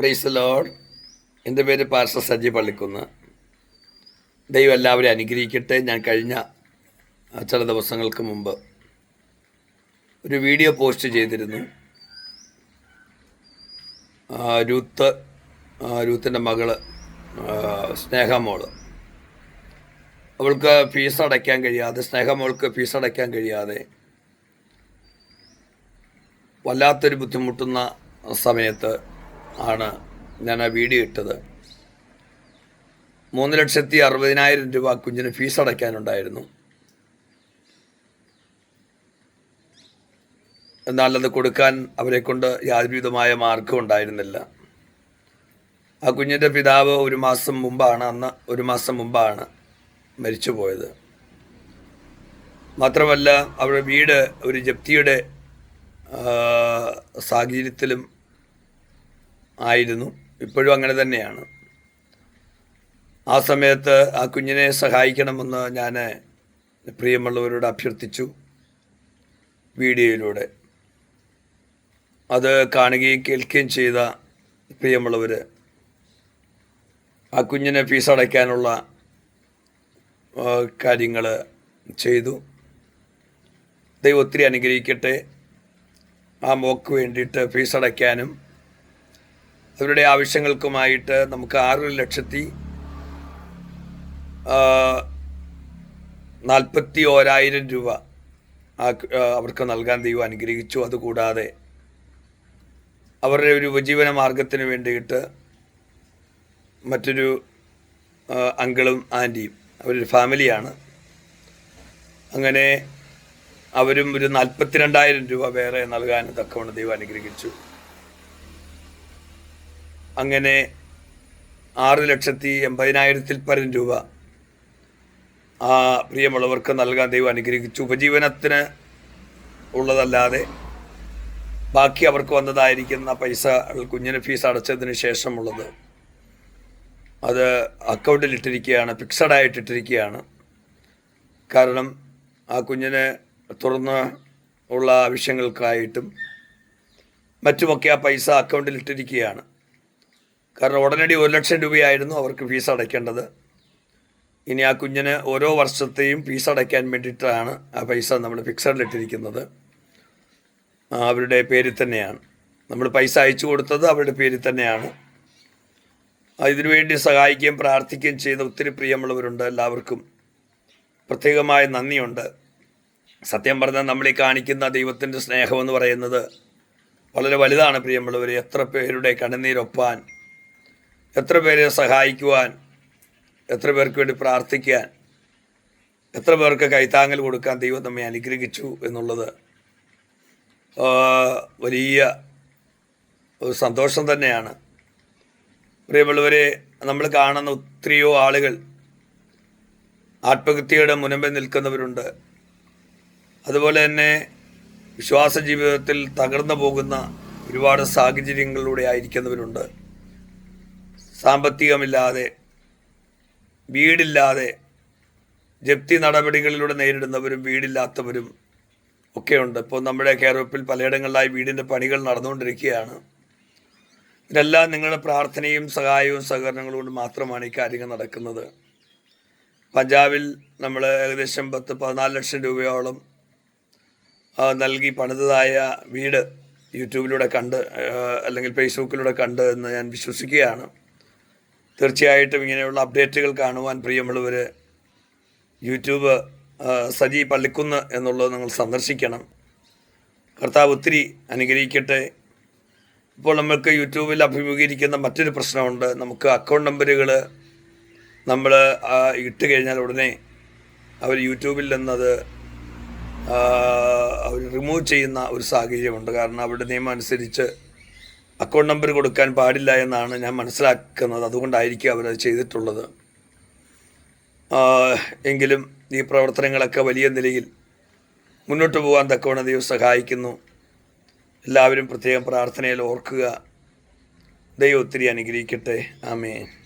Price load എന്റെ പേര് പാർസ സജി പള്ളിക്കുന്ന്. ദൈവം എല്ലാവരെയും അനുഗ്രഹിക്കട്ടെ. ഞാൻ കഴിഞ്ഞ ചില ദിവസങ്ങൾക്ക് മുമ്പ് ഒരു വീഡിയോ പോസ്റ്റ് ചെയ്തിരുന്നു. രൂത്ത് രൂത്തിന്റെ മകൾ സ്നേഹമോൾ. അവൾക്ക് ഫീസ് അടയ്ക്കാൻ കഴിയാതെ സ്നേഹമോൾക്ക് ഫീസ് അടയ്ക്കാൻ കഴിയാതെ വല്ലാത്തൊരു ബുദ്ധിമുട്ടുന്ന സമയത്ത് ആണ് ഞാൻ ആ വീഡിയോ ഇട്ടത്. മൂന്ന് ലക്ഷത്തി അറുപതിനായിരം രൂപ കുഞ്ഞിന് ഫീസ് അടയ്ക്കാനുണ്ടായിരുന്നു. എന്നാൽ അത് കൊടുക്കാൻ അവരെക്കൊണ്ട് യാതൊരുവിധമായ മാർഗം ഉണ്ടായിരുന്നില്ല. ആ കുഞ്ഞിന്റെ പിതാവ് ഒരു മാസം മുമ്പാണ് അന്ന് ഒരു മാസം മുമ്പാണ് മരിച്ചു പോയത് മാത്രമല്ല അവരുടെ വീട് ഒരു ജപ്തിയുടെ സാഹചര്യത്തിലും ആയിരുന്നു. ഇപ്പോഴും അങ്ങനെ തന്നെയാണ്. ആ സമയത്ത് ആ കുഞ്ഞിനെ സഹായിക്കണമെന്ന് ഞാൻ പ്രിയമുള്ളവരോട് അഭ്യർത്ഥിച്ചു വീഡിയോയിലൂടെ. അത് കാണുകയും കേൾക്കുകയും ചെയ്ത പ്രിയമുള്ളവർ ആ കുഞ്ഞിനെ ഫീസ് അടയ്ക്കാനുള്ള കാര്യങ്ങൾ ചെയ്തു. ദൈവം ഒത്തിരി അനുഗ്രഹിക്കട്ടെ. ആ മോക്ക് വേണ്ടിയിട്ട് ഫീസ് അടയ്ക്കാനും അവരുടെ ആവശ്യങ്ങൾക്കുമായിട്ട് നമുക്ക് ആറ് ലക്ഷത്തി നാൽപ്പത്തി ഓരായിരം രൂപ അവർക്ക് നൽകാൻ ദൈവം അനുഗ്രഹിച്ചു. അതുകൂടാതെ അവരുടെ ഒരു ഉപജീവന മാർഗത്തിന് വേണ്ടിയിട്ട് മറ്റൊരു അങ്കിളും ആന്റിയും അവരൊരു ഫാമിലിയാണ്. അങ്ങനെ അവരും ഒരു നാൽപ്പത്തിരണ്ടായിരം രൂപ വേറെ നൽകാൻ തക്കവണ്ണം ദൈവം അനുഗ്രഹിച്ചു. അങ്ങനെ ആറ് ലക്ഷത്തി എൺപതിനായിരത്തിൽ പരം രൂപ ആ പ്രിയമുള്ളവർക്ക് നൽകാൻ ദൈവം അനുഗ്രഹിച്ചു. ഉപജീവനത്തിന് ഉള്ളതല്ലാതെ ബാക്കി അവർക്ക് വന്നതായിരിക്കുന്ന പൈസ കുഞ്ഞിന് ഫീസ് അടച്ചതിന് ശേഷമുള്ളത്. അത് അക്കൗണ്ടിൽ ഇട്ടിരിക്കുകയാണ് ഫിക്സഡ് ഇട്ടിരിക്കുകയാണ്. കാരണം ആ കുഞ്ഞിന് തുറന്ന് ഉള്ള ആവശ്യങ്ങൾക്കായിട്ടും മറ്റുമൊക്കെ ആ പൈസ അക്കൗണ്ടിൽ ഇട്ടിരിക്കുകയാണ്. കാരണം ഉടനടി ഒരു ലക്ഷം രൂപയായിരുന്നു അവർക്ക് ഫീസ് അടയ്ക്കേണ്ടത്. ഇനി ആ കുഞ്ഞിന് ഓരോ വർഷത്തെയും ഫീസ് അടയ്ക്കാൻ വേണ്ടിയിട്ടാണ് ആ പൈസ നമ്മൾ ആ, അവരുടെ പേരിൽ തന്നെയാണ്. നമ്മൾ പൈസ അയച്ചു കൊടുത്തത് അവരുടെ പേരിൽ തന്നെയാണ്. ഇതിനുവേണ്ടി സഹായിക്കുകയും പ്രാർത്ഥിക്കുകയും ചെയ്ത ഒത്തിരി പ്രിയമുള്ളവരുണ്ട്. എല്ലാവർക്കും പ്രത്യേകമായ നന്ദിയുണ്ട്. സത്യം പറഞ്ഞാൽ നമ്മൾ ഈ കാണിക്കുന്ന ദൈവത്തിന്റെ സ്നേഹമെന്ന് പറയുന്നത് വളരെ വലുതാണ് പ്രിയമുള്ളവർ എത്ര പേരുടെ കണ്ണുനീരൊപ്പാൻ എത്ര പേരെ സഹായിക്കുവാൻ എത്ര പേർക്ക് വേണ്ടി പ്രാർത്ഥിക്കാൻ എത്ര പേർക്ക് കൈത്താങ്ങൽ കൊടുക്കാൻ ദൈവം നമ്മെ അനുഗ്രഹിച്ചു എന്നുള്ളത് വലിയ ഒരു സന്തോഷം തന്നെയാണ്. പ്രിയമുള്ളവരെ നമ്മൾ കാണുന്ന ഒത്തിരിയോ ആളുകൾ ആത്മഹത്യയുടെ മുനമ്പിൽ നിൽക്കുന്നവരുണ്ട്. അതുപോലെ തന്നെ വിശ്വാസ ജീവിതത്തിൽ തകർന്നു പോകുന്ന ഒരുപാട് സാഹചര്യങ്ങളിലൂടെ ആയിരിക്കുന്നവരുണ്ട്. സാമ്പത്തികമില്ലാതെ വീടില്ലാതെ ജപ്തി നടപടികളിലൂടെ നേരിടുന്നവരും വീടില്ലാത്തവരും ഒക്കെയുണ്ട്. ഇപ്പോൾ നമ്മുടെ കേരളത്തിൽ പലയിടങ്ങളിലായി വീടിന്റെ പണികൾ നടന്നുകൊണ്ടിരിക്കുകയാണ്. ഇതെല്ലാം നിങ്ങളുടെ പ്രാർത്ഥനയും സഹായവും സഹകരണങ്ങളും കൊണ്ട് മാത്രമാണ് ഈ കാര്യങ്ങൾ നടക്കുന്നത്. പഞ്ചാബിൽ നമ്മൾ ഏകദേശം പത്ത് പതിനാല് ലക്ഷം രൂപയോളം നൽകി പണിതതായ വീട് യൂട്യൂബിലൂടെ കണ്ട് അല്ലെങ്കിൽ ഫേസ്ബുക്കിലൂടെ കണ്ട് എന്ന് ഞാൻ വിശ്വസിക്കുകയാണ്. തീർച്ചയായിട്ടും ഇങ്ങനെയുള്ള അപ്ഡേറ്റുകൾ കാണുവാൻ പ്രിയമുള്ളവർ യൂട്യൂബ് സജി പള്ളിക്കുന്ന് എന്നുള്ളത് നിങ്ങൾ സന്ദർശിക്കണം. കർത്താവ് ഒത്തിരി അനുഗ്രഹിക്കട്ടെ. ഇപ്പോൾ നമുക്ക് യൂട്യൂബിൽ അഭിമുഖീകരിക്കുന്ന മറ്റൊരു പ്രശ്നമുണ്ട്. നമുക്ക് അക്കൗണ്ട് നമ്പറുകൾ നമ്മൾ ഇട്ട് കഴിഞ്ഞാൽ ഉടനെ അവർ യൂട്യൂബിൽ നിന്നത് അവർ റിമൂവ് ചെയ്യുന്ന ഒരു സാഹചര്യമുണ്ട്. കാരണം അവരുടെ നിയമം അനുസരിച്ച് അക്കൗണ്ട് നമ്പർ കൊടുക്കാൻ പാടില്ല എന്നാണ് ഞാൻ മനസ്സിലാക്കുന്നത്. അതുകൊണ്ടായിരിക്കും അവരത് ചെയ്തിട്ടുള്ളത്. എങ്കിലും ഈ പ്രവർത്തനങ്ങളൊക്കെ വലിയ നിലയിൽ മുന്നോട്ട് പോകാൻ തക്കവണ്ണം ദൈവം സഹായിക്കുന്നു. എല്ലാവരും പ്രത്യേകം പ്രാർത്ഥനയിൽ ഓർക്കുക. ദൈവം ഒത്തിരി അനുഗ്രഹിക്കട്ടെ. ആമേൻ.